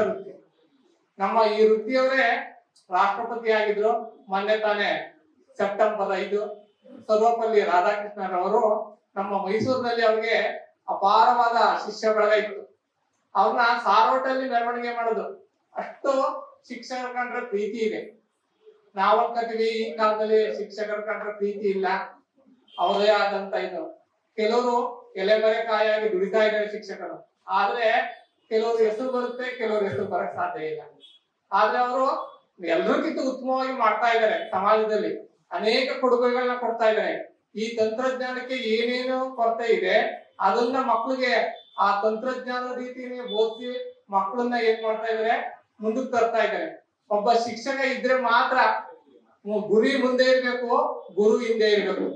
ವೃತ್ತಿ ನಮ್ಮ ಈ ವೃತ್ತಿಯವರೇ ರಾಷ್ಟ್ರಪತಿ ಆಗಿದ್ರು, ಮೊನ್ನೆ ತಾನೇ ಸೆಪ್ಟೆಂಬರ್ ಐದು ಸರ್ವಪಲ್ಲಿ ರಾಧಾಕೃಷ್ಣರವರು ನಮ್ಮ ಮೈಸೂರಿನಲ್ಲಿ ಅವ್ರಿಗೆ ಅಪಾರವಾದ ಶಿಷ್ಯ ಬಳಗ ಇತ್ತು. ಅವ್ರನ್ನ ಸಾರೋಟಲ್ಲಿ ಮೆರವಣಿಗೆ ಮಾಡೋದು. ಅಷ್ಟು ಶಿಕ್ಷಕರ ಕಂಡ್ರೆ ಪ್ರೀತಿ ಇದೆ. ನಾವು ಈ ಕಾಲದಲ್ಲಿ ಶಿಕ್ಷಕರ ಕಂಡ್ರೆ ಪ್ರೀತಿ ಇಲ್ಲ. ಅವರೇ ಆದಂತ ಇದು. ಕೆಲವರು ಎಲೆಮರೆಕಾಯಾಗಿ ದುಡಿತಾ ಇದ್ದಾರೆ ಶಿಕ್ಷಕರು. ಆದ್ರೆ ಕೆಲವರು ಹೆಸರು ಬರುತ್ತೆ ಕೆಲವರು ಹೆಸರು ಬರಕ್ ಸಾಧ್ಯ ಇಲ್ಲ ಆದ್ರೆ ಅವರು ಎಲ್ಲರಿಗಿಂತ ಉತ್ತಮವಾಗಿ ಮಾಡ್ತಾ ಇದ್ದಾರೆ ಸಮಾಜದಲ್ಲಿ ಅನೇಕ ಕೊಡುಗೆಗಳನ್ನ ಕೊಡ್ತಾ ಇದ್ದಾರೆ ಈ ತಂತ್ರಜ್ಞಾನಕ್ಕೆ ಏನೇನು ಕೊರತೆ ಇದೆ ಅದನ್ನ ಮಕ್ಕಳಿಗೆ ಆ ತಂತ್ರಜ್ಞಾನ ರೀತಿನೇ ಬೋಧಿಸಿ ಮಕ್ಕಳನ್ನ ಏನ್ ಮಾಡ್ತಾ ಇದಾರೆ ಮುಂದಕ್ಕೆ ತರ್ತಾ ಇದ್ದಾರೆ ಒಬ್ಬ ಶಿಕ್ಷಕ ಇದ್ರೆ ಮಾತ್ರ ಗುರಿ ಮುಂದೆ ಇರ್ಬೇಕು ಗುರು ಹಿಂದೆ ಇರ್ಬೇಕು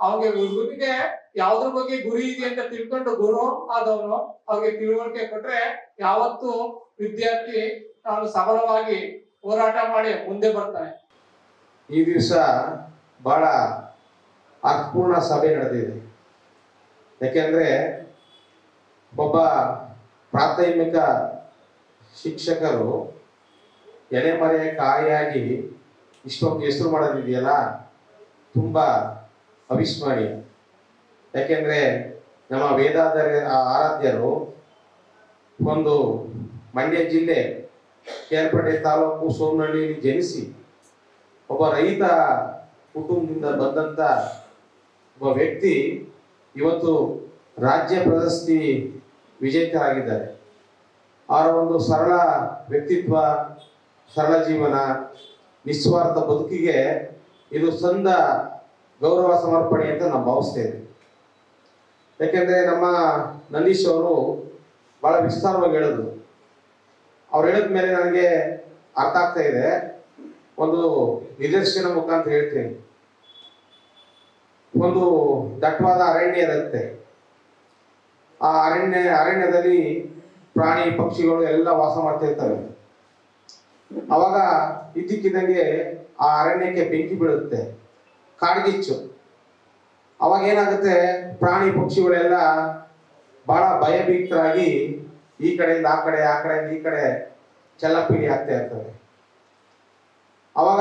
ಅವ್ನಿಗೆ ಗುರುವಿಗೆ ಯಾವ್ದ್ರ ಬಗ್ಗೆ ಗುರಿ ಇದೆ ಅಂತ ತಿಳ್ಕೊಂಡು ಗುರು ಆದವನು ಅವ್ರಿಗೆ ತಿಳುವಳಿಕೆ ಕೊಟ್ರೆ ಯಾವತ್ತು ವಿದ್ಯಾರ್ಥಿ ಅವನು ಸಬಲವಾಗಿ ಹೋರಾಟ ಮಾಡಿ ಮುಂದೆ ಬರ್ತಾನೆ. ಈ ದಿವಸ ಬಹಳ ಅರ್ಥಪೂರ್ಣ ಸಭೆ ನಡೆದಿದೆ. ಯಾಕೆಂದ್ರೆ ಒಬ್ಬ ಪ್ರಾಥಮಿಕ ಶಿಕ್ಷಕರು ಎಲೆಮರೆಯ ಕಾಯಿಯಾಗಿ ಇಷ್ಟೊಂದು ಹೆಸರು ಮಾಡೋದಿದೆಯಲ್ಲ, ತುಂಬ ಅವಿಸ್ಮರಣೀಯ. ಯಾಕೆಂದ್ರೆ ನಮ್ಮ ವೇದಾಧಾರ ಆರಾಧ್ಯರು ಒಂದು ಮಂಡ್ಯ ಜಿಲ್ಲೆ ಕೇರ್ಪೇಟೆ ತಾಲೂಕು ಸೋಮನಹಳ್ಳಿಯಲ್ಲಿ ಜನಿಸಿ ಒಬ್ಬ ರೈತ ಕುಟುಂಬದಿಂದ ಬಂದಂತ ಒಬ್ಬ ವ್ಯಕ್ತಿ ಇವತ್ತು ರಾಜ್ಯ ಪ್ರಶಸ್ತಿ ವಿಜೇತರಾಗಿದ್ದಾರೆ ಅವರ ಒಂದು ಸರಳ ವ್ಯಕ್ತಿತ್ವ, ಸರಳ ಜೀವನ, ನಿಸ್ವಾರ್ಥ ಬದುಕಿಗೆ ಇದು ಸಂದ ಗೌರವ ಸಮರ್ಪಣೆ ಅಂತ ನಾವು ಭಾವಿಸ್ತೇವೆ. ಯಾಕೆಂದ್ರೆ ನಮ್ಮ ನಂದೀಶ್ ಅವರು ಬಹಳ ವಿಸ್ತಾರವಾಗಿ ಹೇಳಿದ್ರು. ಅವ್ರು ಹೇಳಿದ ಮೇಲೆ ನನಗೆ ಅರ್ಥ ಆಗ್ತಾ ಇದೆ. ಒಂದು ನಿದರ್ಶನ ಮುಖಾಂತರ ಹೇಳ್ತೀನಿ. ಒಂದು ದಟ್ಟವಾದ ಅರಣ್ಯ ಇರುತ್ತೆ. ಆ ಅರಣ್ಯ, ಅರಣ್ಯದಲ್ಲಿ ಪ್ರಾಣಿ, ಪಕ್ಷಿಗಳು ಎಲ್ಲ ವಾಸ ಮಾಡ್ತಾ ಇರ್ತವೆ. ಅವಾಗ ಇದ್ದಕ್ಕಿದ್ದಂಗೆ ಆ ಅರಣ್ಯಕ್ಕೆ ಬೆಂಕಿ ಬೀಳುತ್ತೆ. ಕಾಡ್ಗಿಚ್ಚು. ಅವಾಗ ಏನಾಗುತ್ತೆ? ಪ್ರಾಣಿ ಪಕ್ಷಿಗಳೆಲ್ಲ ಬಹಳ ಭಯಭೀತರಾಗಿ ಈ ಕಡೆಯಿಂದ ಆ ಕಡೆ, ಆ ಕಡೆಯಿಂದ ಈ ಕಡೆ ಚೆಲ್ಲಪಿಡಿ ಆಗ್ತಾ ಇರ್ತವೆ. ಅವಾಗ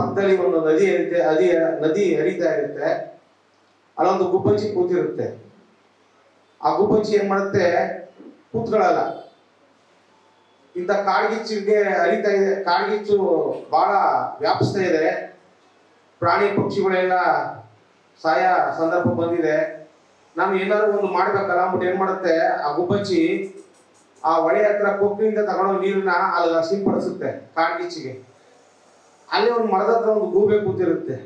ಪಕ್ಕದಲ್ಲಿ ಒಂದು ನದಿ ಇರುತ್ತೆ ನದಿ ನದಿ ಹರಿತಾ ಇರುತ್ತೆ. ಅಲ್ಲೊಂದು ಗುಬ್ಬಚ್ಚಿ ಕೂತಿರುತ್ತೆ. ಆ ಗುಬ್ಬಚ್ಚಿ ಏನ್ ಮಾಡುತ್ತೆ? ಕೂತ್ಕೊಳ್ಳಲ್ಲ. ಇಂಥ ಕಾಡ್ಗಿಚ್ಚಿಗೆ ಹರಿತಾ ಇದೆ, ಕಾಡ್ಗಿಚ್ಚು ಬಹಳ ವ್ಯಾಪಿಸ್ತಾ ಇದೆ. ಪ್ರಾಣಿ ಪಕ್ಷಿಗಳೆಲ್ಲ ಸಾಯ ಸಂದರ್ಭ ಬಂದಿದೆ. ನಾನು ಏನಾದ್ರು ಒಂದು ಮಾಡ್ಬೇಕಲ್ಲ, ಅಂದ್ಬಿಟ್ಟು ಏನ್ ಮಾಡುತ್ತೆ? ಆ ಗುಬ್ಬಚ್ಚಿ ಆ ಹೊಳೆ ಹತ್ರ ಕೊಕ್ಕಿನಿಂದ ತಗೊಂಡೋ ನೀರನ್ನ ಅಲ್ಲಿ ಸಿಂಪಡಿಸುತ್ತೆ ಕಾಡ್ಗಿಚ್ಚಿಗೆ ಅಲ್ಲಿ ಒಂದು ಮರದ ಹತ್ರ ಒಂದು ಗೂಬೆ ಕೂತಿರುತ್ತೆ.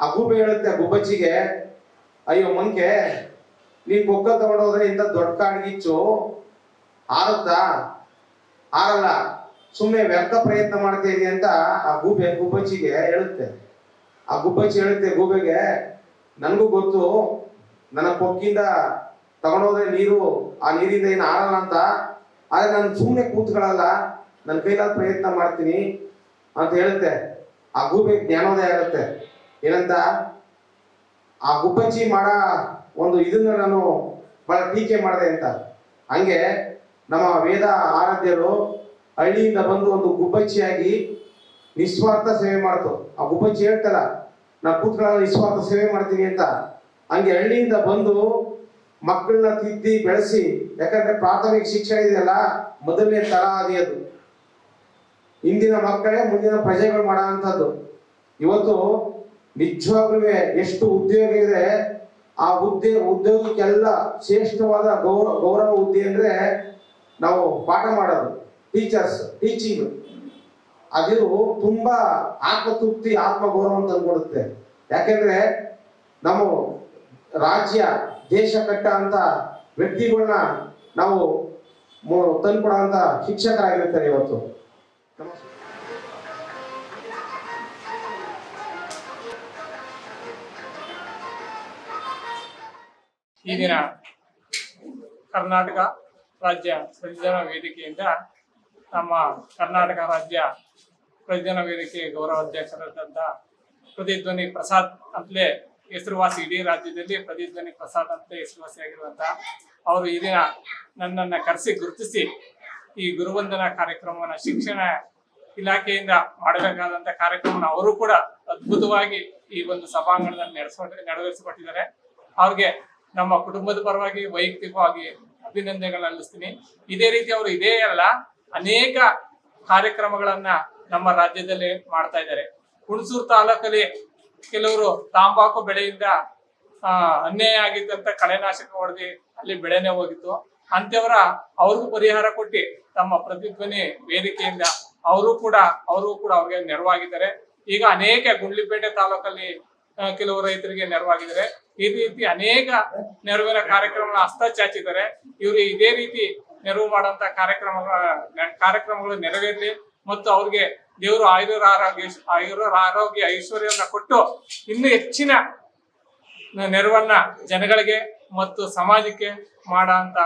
ಆ ಗೂಬೆ ಹೇಳುತ್ತೆ ಗುಬ್ಬಚ್ಚಿಗೆ, ಅಯ್ಯೋ ಮಂಕೆ, ನೀನ್ ಬೊಕ್ಕ ತಗೊಂಡೋದ್ರೆ ಇಂಥ ದೊಡ್ಡ ಕಾಡ್ಗಿಚ್ಚು ಹಾರುತ್ತಾ? ಹಾರಲ್ಲ ಸುಮ್ಮನೆ ವ್ಯರ್ಥ ಪ್ರಯತ್ನ ಮಾಡ್ತಾ ಅಂತ ಆ ಗೂಬೆ ಗುಬ್ಬಚ್ಚಿಗೆ ಹೇಳುತ್ತೆ. ಆ ಗುಬ್ಬಚ್ಚಿ ಹೇಳುತ್ತೆ, ಗೂಬೆಗೆ ನನಗೂ ಗೊತ್ತು, ನನ್ನ ಪೊಕ್ಕಿಂದ ತಗೊಂಡೋದ್ರೆ ನೀರು, ಆ ನೀರಿಂದ ಏನು ಆಡಲ್ಲ ಅಂತ. ಆದ್ರೆ ನಾನು ಸುಮ್ಮನೆ ಕೂತ್ಕೊಳ್ಳಲ್ಲ, ನನ್ನ ಕೈಲಾದ ಪ್ರಯತ್ನ ಮಾಡ್ತೀನಿ ಅಂತ ಹೇಳುತ್ತೆ. ಆ ಗೂಬೆ ಜ್ಞಾನೋದಯ ಆಗುತ್ತೆ. ಏನಂತ? ಆ ಗುಬ್ಬಚ್ಚಿ ಮಾಡ ಒಂದು ಇದನ್ನ ನಾನು ಬಹಳ ಟೀಕೆ ಮಾಡಿದೆ ಅಂತ. ಹಂಗೆ ನಮ್ಮ ವೇದ ಆರಾಧ್ಯರು ಹಳ್ಳಿಯಿಂದ ಬಂದು ಒಂದು ಗುಬ್ಬಚ್ಚಿಯಾಗಿ ನಿಸ್ವಾರ್ಥ ಸೇವೆ ಮಾಡ್ತು. ಆ ಗುಬ್ಬಚ್ಚಿ ಹೇಳ್ತಲ್ಲ ನಾ ಕೂತ್ಕೊಳ್ಳೋ ನಿಸ್ವಾರ್ಥ ಸೇವೆ ಮಾಡ್ತೀನಿ ಅಂತ ಹಂಗೆ ಹಳ್ಳಿಯಿಂದ ಬಂದು ಮಕ್ಕಳನ್ನ ತಿದ್ದಿ ಬೆಳೆಸಿ, ಯಾಕಂದ್ರೆ ಪ್ರಾಥಮಿಕ ಶಿಕ್ಷಣ ಇದೆಯಲ್ಲ, ಮೊದಲನೇ ತಲಾದಿ ಅದು ಇಂದಿನ ಮಕ್ಕಳೇ ಮುಂದಿನ ಪ್ರಜೆಗಳು ಮಾಡೋ ಅಂಥದ್ದು. ಇವತ್ತು ನಿಜವಾಗ್ಲೂ ಎಷ್ಟು ಉದ್ಯೋಗ ಇದೆ, ಆ ಹುದ್ದೆ ಉದ್ಯೋಗಕ್ಕೆಲ್ಲ ಶ್ರೇಷ್ಠವಾದ ಗೌರವ ಗೌರವ ಹುದ್ದೆ ಅಂದ್ರೆ ನಾವು ಪಾಠ ಮಾಡೋದು ಟೀಚರ್ಸ್ ಟೀಚಿಂಗ್ ಅದು ತುಂಬಾ ಆತ್ಮತೃಪ್ತಿ, ಆತ್ಮಗೌರವ ಅಂತ ಅನ್ಕೊಡುತ್ತೆ ಯಾಕೆಂದ್ರೆ ನಾವು ರಾಜ್ಯ, ದೇಶ ಕಟ್ಟ ಅಂತ ವ್ಯಕ್ತಿಗಳನ್ನ ನಾವು ತಂದ್ಕೊಡೋ ಅಂತ ಶಿಕ್ಷಕರಾಗಿರ್ತಾರೆ ಇವತ್ತು. ಈ ದಿನ ಕರ್ನಾಟಕ ರಾಜ್ಯ ಸಂವಿಧಾನ ವೇದಿಕೆಯಿಂದ ನಮ್ಮ ಕರ್ನಾಟಕ ರಾಜ್ಯ ಪ್ರತಿಜನ ವೇದಿಕೆ ಗೌರವ ಅಧ್ಯಕ್ಷರಾದಂತಹ ಪ್ರತಿಧ್ವನಿ ಪ್ರಸಾದ್ ಅಂತಲೇ ಹೆಸರುವಾಸಿ ಇಡೀ ರಾಜ್ಯದಲ್ಲಿ ಪ್ರತಿಧ್ವನಿ ಪ್ರಸಾದ್ ಅಂತ ಹೆಸರುವಾಸಿಯಾಗಿರುವಂತಹ ಅವರು ಈ ದಿನ ನನ್ನನ್ನ ಕರೆಸಿ ಗುರುತಿಸಿ ಈ ಗುರುವಂದನಾ ಕಾರ್ಯಕ್ರಮವನ್ನು ಶಿಕ್ಷಣ ಇಲಾಖೆಯಿಂದ ಮಾಡಬೇಕಾದಂಥ ಕಾರ್ಯಕ್ರಮನ ಅವರು ಕೂಡ ಅದ್ಭುತವಾಗಿ ಈ ಒಂದು ಸಭಾಂಗಣದಲ್ಲಿ ನಡೆಸ ನೆರವೇರಿಸಿಕೊಟ್ಟಿದ್ದಾರೆ. ಅವ್ರಿಗೆ ನಮ್ಮ ಕುಟುಂಬದ ಪರವಾಗಿ, ವೈಯಕ್ತಿಕವಾಗಿ ಅಭಿನಂದನೆಗಳನ್ನು ಅಲ್ಲಿಸ್ತೀನಿ. ಇದೇ ರೀತಿ ಅವರು ಇದೇ ಅಲ್ಲ, ಅನೇಕ ಕಾರ್ಯಕ್ರಮಗಳನ್ನ ನಮ್ಮ ರಾಜ್ಯದಲ್ಲಿ ಮಾಡ್ತಾ ಇದ್ದಾರೆ. ಹುಣಸೂರು ತಾಲೂಕಲ್ಲಿ ಕೆಲವರು ತಾಂಬಾಕು ಬೆಳೆಯಿಂದ ಅನ್ಯಾಯ ಆಗಿದ್ದಂತ ಕಳೆನಾಶಕ ಹೊಡೆದಿ ಅಲ್ಲಿ ಬೆಳೆನೆ ಹೋಗಿತ್ತು. ಅಂತವರ ಅವ್ರಿಗೂ ಪರಿಹಾರ ಕೊಟ್ಟು ತಮ್ಮ ಪ್ರತಿಧ್ವನಿ ವೇದಿಕೆಯಿಂದ ಅವರು ಕೂಡ ಅವರು ಕೂಡ ಅವ್ರಿಗೆ ನೆರವಾಗಿದ್ದಾರೆ. ಈಗ ಅನೇಕ ಗುಂಡ್ಲಿಪೇಟೆ ತಾಲೂಕಲ್ಲಿ ಕೆಲವು ರೈತರಿಗೆ ನೆರವಾಗಿದ್ದಾರೆ. ಈ ರೀತಿ ಅನೇಕ ನೆರವಿನ ಕಾರ್ಯಕ್ರಮಗಳ ಹಸ್ತ ಚಾಚಿದ್ದಾರೆ. ಇವರು ಇದೇ ರೀತಿ ನೆರವು ಮಾಡುವಂತ ಕಾರ್ಯಕ್ರಮಗಳ ಕಾರ್ಯಕ್ರಮಗಳು ನೆರವೇರಲಿ ಮತ್ತು ಅವ್ರಿಗೆ ದೇವರು ಆಯುರ ಆರೋಗ್ಯ ಆಯುರ್ ಆರೋಗ್ಯ, ಐಶ್ವರ್ಯವನ್ನ ಕೊಟ್ಟು ಇನ್ನು ಹೆಚ್ಚಿನ ನೆರವನ್ನ ಜನಗಳಿಗೆ ಮತ್ತು ಸಮಾಜಕ್ಕೆ ಮಾಡಂತ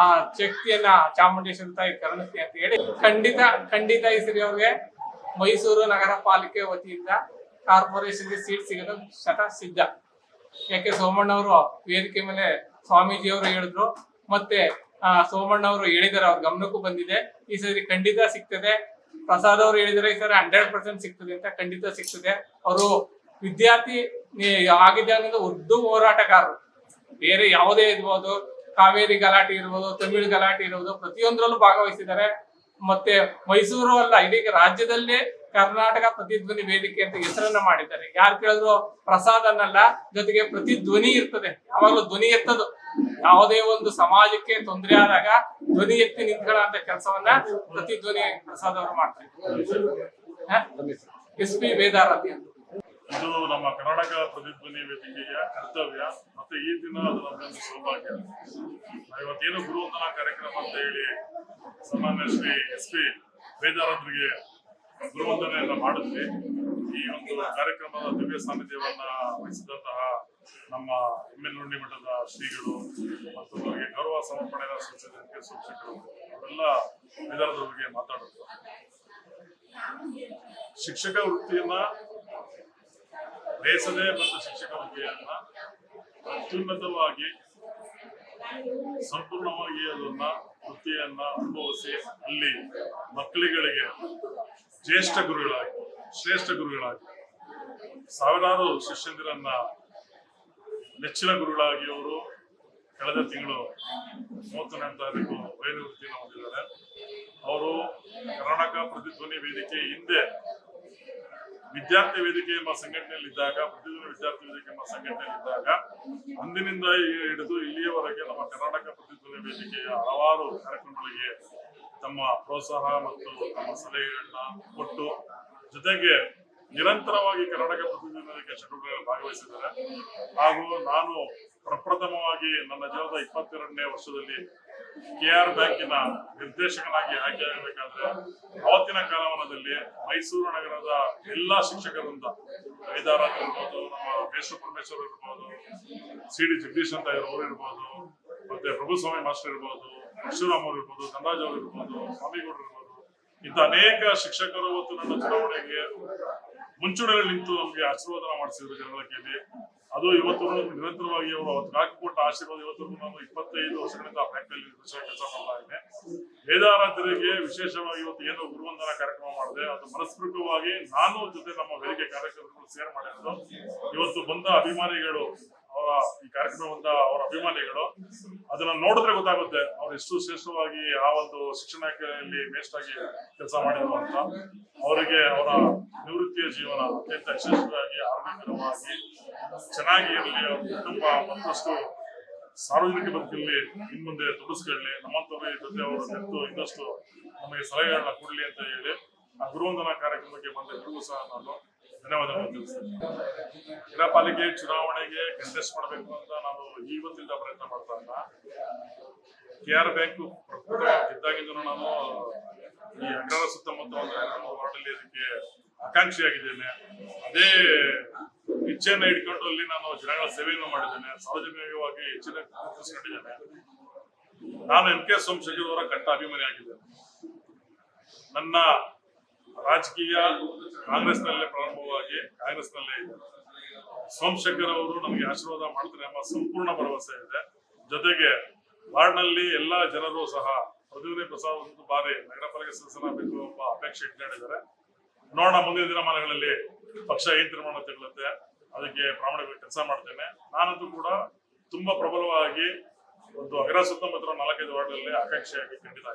ಆ ಶಕ್ತಿಯನ್ನ ಚಾಮುಂಡೇಶ್ವರಿ ತಾಯಿ ಕರುಣಿಸ್ತೀನಿ ಅಂತ ಹೇಳಿ ಖಂಡಿತ ಖಂಡಿತ ಈ ಸರಿ ಅವ್ರಿಗೆ ಮೈಸೂರು ನಗರ ಪಾಲಿಕೆ ವತಿಯಿಂದ ಕಾರ್ಪೊರೇಷನ್ಗೆ ಸೀಟ್ ಸಿಗೋದು ಶತ ಸಿದ್ಧ ಯಾಕೆ ಸೋಮಣ್ಣವರು ವೇದಿಕೆ ಮೇಲೆ ಸ್ವಾಮೀಜಿಯವರು ಹೇಳಿದ್ರು ಮತ್ತೆ, ಆ ಸೋಮಣ್ಣವರು ಹೇಳಿದ್ದಾರೆ, ಅವ್ರ ಗಮನಕ್ಕೂ ಬಂದಿದೆ. ಈ ಸರಿ ಖಂಡಿತ ಸಿಗ್ತದೆ. ಪ್ರಸಾದ್ ಅವರು ಹೇಳಿದ್ರೆ, ಸರ್ ಹಂಡ್ರೆಡ್ ಪರ್ಸೆಂಟ್ ಸಿಗ್ತದೆ ಅಂತ ಖಂಡಿತ ಸಿಗ್ತದೆ. ಅವರು ವಿದ್ಯಾರ್ಥಿ ಆಗಿದ್ದಾಗ ಉರ್ದು ಹೋರಾಟಗಾರರು. ಬೇರೆ ಯಾವುದೇ ಇರ್ಬೋದು, ಕಾವೇರಿ ಗಲಾಟೆ ಇರ್ಬೋದು, ತಮಿಳು ಗಲಾಟೆ ಇರ್ಬೋದು, ಪ್ರತಿಯೊಂದರಲ್ಲೂ ಭಾಗವಹಿಸಿದ್ದಾರೆ. ಮತ್ತೆ ಮೈಸೂರು ಅಲ್ಲ, ಇಡೀ ರಾಜ್ಯದಲ್ಲೇ ಕರ್ನಾಟಕ ಪ್ರತಿಧ್ವನಿ ವೇದಿಕೆ ಅಂತ ಹೆಸರನ್ನ ಮಾಡಿದ್ದಾರೆ. ಯಾರು ಕೇಳಿದ್ರು ಪ್ರಸಾದ ಅನ್ನಲ್ಲ ಜೊತೆಗೆ ಪ್ರತಿಧ್ವನಿ ಇರ್ತದೆ. ಯಾವಾಗಲೂ ಧ್ವನಿ ಎತ್ತದು ಯಾವುದೇ ಒಂದು ಸಮಾಜಕ್ಕೆ ತೊಂದರೆ ಆದಾಗ ಧ್ವನಿ ಎತ್ತಿ ನಿಂತ್ಕೊಳ್ಳೋ ಕೆಲಸವನ್ನ ಪ್ರತಿಧ್ವನಿ ಪ್ರಸಾದ್ ಅವರು ಮಾಡ್ತಾರೆ. ಎಸ್ ಪಿ ವೇದಾರಾಧ್ಯ ಇದು ನಮ್ಮ ಕರ್ನಾಟಕ ಪ್ರತಿಧ್ವನಿ ವೇದಿಕೆಯ ಕರ್ತವ್ಯ. ಮತ್ತೆ ಈ ದಿನ ಅದು ನಮ್ದೊಂದು ಸೌಭಾಗ್ಯ. ಇವತ್ತೇನು ಗುರುವಂದನಾ ಕಾರ್ಯಕ್ರಮ ಅಂತ ಹೇಳಿ ಸಾಮಾನ್ಯ ಶ್ರೀ ಎಸ್ ಪಿ ಗುರುವಂದನೆಯನ್ನ ಮಾಡಿದ್ವಿ. ಈ ಒಂದು ಕಾರ್ಯಕ್ರಮದ ದಿವ್ಯ ಸಾನ್ನಿಧ್ಯವನ್ನ ವಹಿಸಿದಂತಹ ನಮ್ಮ ಎಂ ಎಲ್ ಉಂಡಿ ಮಠದ ಶ್ರೀಗಳು ಮತ್ತು ಅವರಿಗೆ ಗೌರವ ಸಮರ್ಪಣೆಯ ಸೂಚನೆ ಸೂಚಕರು ಅವರೆಲ್ಲ ವಿಧಾನದವರಿಗೆ ಬಗ್ಗೆ ಮಾತಾಡಿದ್ರು. ಶಿಕ್ಷಕ ವೃತ್ತಿಯನ್ನ, ಬೇಸದೆ ಮತ್ತು ಶಿಕ್ಷಕ ವೃತ್ತಿಯನ್ನ ಅತ್ಯುನ್ನತವಾಗಿ ಸಂಪೂರ್ಣವಾಗಿ ಅದನ್ನ ವೃತ್ತಿಯನ್ನ ಅನುಭವಿಸಿ ಅಲ್ಲಿ ಮಕ್ಕಳಿಗಳಿಗೆ ಜ್ಯೇಷ್ಠ ಗುರುಗಳಾಗಿ, ಶ್ರೇಷ್ಠ ಗುರುಗಳಾಗಿ, ಸಾವಿರಾರು ಶಿಷ್ಯಂದಿರನ್ನ ನೆಚ್ಚಿನ ಗುರುಗಳಾಗಿ ಅವರು ಕಳೆದ ತಿಂಗಳು ಮೂವತ್ತನೇ ತಾರೀಕು ವೈನಿವೃತ್ತಿಯನ್ನು ಹೊಂದಿದ್ದಾರೆ. ಅವರು ಕರ್ನಾಟಕ ಪ್ರತಿಧ್ವನಿ ವೇದಿಕೆ ಹಿಂದೆ ವಿದ್ಯಾರ್ಥಿ ವೇದಿಕೆ ಎಂಬ ಸಂಘಟನೆಯಲ್ಲಿದ್ದಾಗ, ಪ್ರತಿದಿನ ವಿದ್ಯಾರ್ಥಿ ವೇದಿಕೆ ಎಂಬ ಸಂಘಟನೆಯಲ್ಲಿದ್ದಾಗ, ಅಂದಿನಿಂದ ಹಿಡಿದು ಇಲ್ಲಿಯವರೆಗೆ ನಮ್ಮ ಕರ್ನಾಟಕ ಪ್ರತಿಧ್ವನಿ ವೇದಿಕೆಯ ಹಲವಾರು ಕಾರ್ಯಕ್ರಮಗಳಿಗೆ ತಮ್ಮ ಪ್ರೋತ್ಸಾಹ ಮತ್ತು ತಮ್ಮ ಸಲಹೆಗಳನ್ನ ಕೊಟ್ಟು, ಜೊತೆಗೆ ನಿರಂತರವಾಗಿ ಕರ್ನಾಟಕ ಪ್ರತಿದಿನ ವೇದಿಕೆ ಚಟುವಟಿಕೆಗಳಲ್ಲಿ ಭಾಗವಹಿಸಿದ್ದಾರೆ. ಹಾಗೂ ನಾನು ಪ್ರಪ್ರಥಮವಾಗಿ ನನ್ನ ಜೀವನದ ಇಪ್ಪತ್ತೆರಡನೇ ವರ್ಷದಲ್ಲಿ ಕೆ ಆರ್ ಬ್ಯಾಂಕಿನ ನಿರ್ದೇಶಕನಾಗಿ ಆಯ್ಕೆಯಾಗಬೇಕಾದ್ರೆ ಅವತ್ತಿನ ಕಾಲಮಾನದಲ್ಲಿ ಮೈಸೂರು ನಗರದ ಎಲ್ಲಾ ಶಿಕ್ಷಕರಿಂದ ಐದಾರಾಜ್ ಇರ್ಬೋದು, ನಮ್ಮ ಮೇಶ್ವರ ಪರಮೇಶ್ವರ್ ಇರ್ಬೋದು, ಸಿ ಡಿ ಜಗದೀಶ್ ಅಂತ ಇರೋರು ಇರ್ಬೋದು, ಮತ್ತೆ ಪ್ರಭುಸ್ವಾಮಿ ಮಾಸ್ಟರ್ ಇರ್ಬೋದು, ಪರಶುರಾಮ್ ಅವರು ಇರ್ಬೋದು, ಧನರಾಜ್ ಅವರು ಇರ್ಬೋದು, ಸ್ವಾಮಿಗೌಡರು ಇರ್ಬೋದು, ಇಂಥ ಅನೇಕ ಶಿಕ್ಷಕರು ಅವತ್ತು ನನ್ನ ಚುನಾವಣೆಗೆ ಮುಂಚೂಣಿಯಲ್ಲಿ ನಿಂತು ನಮಗೆ ಆಶೀರ್ವಾದ ಮಾಡಿಸಿದ್ರು ಜನಗಳಿಕೆಯಲ್ಲಿ ಅದು ಇವತ್ತು ನಿರಂತರವಾಗಿ ಅವರು ಅವತ್ತು ಹಾಕಿಕೊಟ್ಟ ಆಶೀರ್ವಾದ ಇವತ್ತು ನಾನು ಇಪ್ಪತ್ತೈದು ವರ್ಷಗಳಿಂದ ಆ ಬ್ಯಾಂಕ್ನಲ್ಲಿ ಕೆಲಸ ಮಾಡ್ತಾ ಇದ್ದೇನೆ ವಿಶೇಷವಾಗಿ ಇವತ್ತು ಏನು ಗುರುವಂದನ ಕಾರ್ಯಕ್ರಮ ಮಾಡಿದೆ. ಅದು ಮನಸ್ಪೃತವಾಗಿ ನಾನು ಜೊತೆ ನಮ್ಮ ವೇದಿಕೆ ಕಾರ್ಯಕ್ರಮಗಳು ಸೇರ್ ಮಾಡಿರೋದು. ಇವತ್ತು ಬಂದ ಅಭಿಮಾನಿಗಳು ಅವರ ಈ ಕಾರ್ಯಕ್ರಮ ಬಂದ ಅವರ ಅಭಿಮಾನಿಗಳು. ಅದನ್ನ ನೋಡಿದ್ರೆ ಗೊತ್ತಾಗುತ್ತೆ ಅವ್ರು ಎಷ್ಟು ಶ್ರೇಷ್ಠವಾಗಿ ಆ ಒಂದು ಶಿಕ್ಷಣ ಇಲಾಖೆಯಲ್ಲಿ ವೇಸ್ಟ್ ಆಗಿ ಕೆಲಸ ಮಾಡಿದ್ರು ಅಂತ ಅವರಿಗೆ ಅವರ ನಿವೃತ್ತಿಯ ಜೀವನ ಅತ್ಯಂತ ಯಶಸ್ವಿಯಾಗಿ, ಆರೋಗ್ಯಕರವಾಗಿ, ಚೆನ್ನಾಗಿ ಇರಲಿ. ಅವ್ರ ಕುಟುಂಬ ಮತ್ತಷ್ಟು ಸಾರ್ವಜನಿಕ ಬದುಕಲ್ಲಿ ಇನ್ಮುಂದೆ ತೊಡಗಿಸ್ಕೊಳ್ಳಿ. ನಮ್ಮಂತವ್ರ ಜೊತೆ ಅವರು ನಿಂತು ಇನ್ನಷ್ಟು ನಮಗೆ ಸಲಹೆಗಳನ್ನ ಕೊಡ್ಲಿ ಅಂತ ಹೇಳಿ ಆ ಗುರುವಂದನಾ ಕಾರ್ಯಕ್ರಮಕ್ಕೆ ಬಂದ ಸಹ ನಾನು ಧನ್ಯವಾದಗಳನ್ನು ತಿಳಿಸ್ತೇನೆ. ನಗರ ಚುನಾವಣೆಗೆ ಕಂಟೆಸ್ಟ್ ಮಾಡಬೇಕು ಅಂತ ನಾನು ಇವತ್ತಿಂದ ಪ್ರಯತ್ನ ಮಾಡ್ತಾ ಇಲ್ಲ. ಕೆ ಆರ್ ಬ್ಯಾಂಕ್ ಇದ್ದಾಗಿಂದ ನಾನು ಈ ಅಗ್ರಹ ಸುತ್ತಮುತ್ತ ಒಂದು ವಾರ್ಡಲ್ಲಿ ಅದಕ್ಕೆ ಆಕಾಂಕ್ಷಿಯಾಗಿದ್ದೇನೆ. ಅದೇ ಇಚ್ಛೆಯನ್ನ ಇಟ್ಕೊಂಡು ಅಲ್ಲಿ ನಾನು ಜನಗಳ ಸೇವೆಯನ್ನು ಮಾಡಿದ್ದೇನೆ. ಸಾರ್ವಜನಿಕವಾಗಿ ಹೆಚ್ಚಿನ ಗುರುತಿಸಿಕೊಂಡಿದ್ದೇನೆ ನಾನು ಎಂ ಕೆ ಸೋಮಶೇಖರ್ ಅವರ ಕಟ್ಟ ಅಭಿಮಾನಿ ಆಗಿದ್ದೇನೆ ನನ್ನ ರಾಜಕೀಯ ಕಾಂಗ್ರೆಸ್ನಲ್ಲೇ ಪ್ರಾರಂಭವಾಗಿ ಕಾಂಗ್ರೆಸ್ನಲ್ಲೇ ಇದೆ. ಸೋಮಶೇಖರ್ ಅವರು ನಮಗೆ ಆಶೀರ್ವಾದ ಮಾಡ್ತಾರೆ ಎಂಬ ಸಂಪೂರ್ಣ ಭರವಸೆ ಇದೆ. ಜೊತೆಗೆ ವಾರ್ಡ್ನಲ್ಲಿ ಎಲ್ಲಾ ಜನರು ಸಹ ಪ್ರತಿನಿಧಿ ಪ್ರಸಾದ್ ಒಂದು ಬಾರಿ ನಗರ ಪಾಲಿಕೆ ಸದಸ್ಯರಾಗಬೇಕು ಎಂಬ ಅಪೇಕ್ಷೆ ಇಟ್ಕೊಂಡಿದ್ದಾರೆ ನೋಡೋಣ, ಮುಂದಿನ ದಿನಮಾನಗಳಲ್ಲಿ ಪಕ್ಷ ಏನ್ ತೀರ್ಮಾನ ತಗೊಳ್ಳುತ್ತೆ, ಅದಕ್ಕೆ ಪ್ರಾಮಾಣಿಕವಾಗಿ ಕೆಲಸ ಮಾಡ್ತೇನೆ. ನಾನಂತೂ ಕೂಡ ತುಂಬಾ ಪ್ರಬಲವಾಗಿ ಒಂದು ಅಗ್ರ ಸುತ್ತಮುತ್ತಲ ನಾಲ್ಕೈದು ವಾರ್ಡ್ನಲ್ಲಿ ಆಕಾಂಕ್ಷೆಯಾಗಿ ಖಂಡಿತ.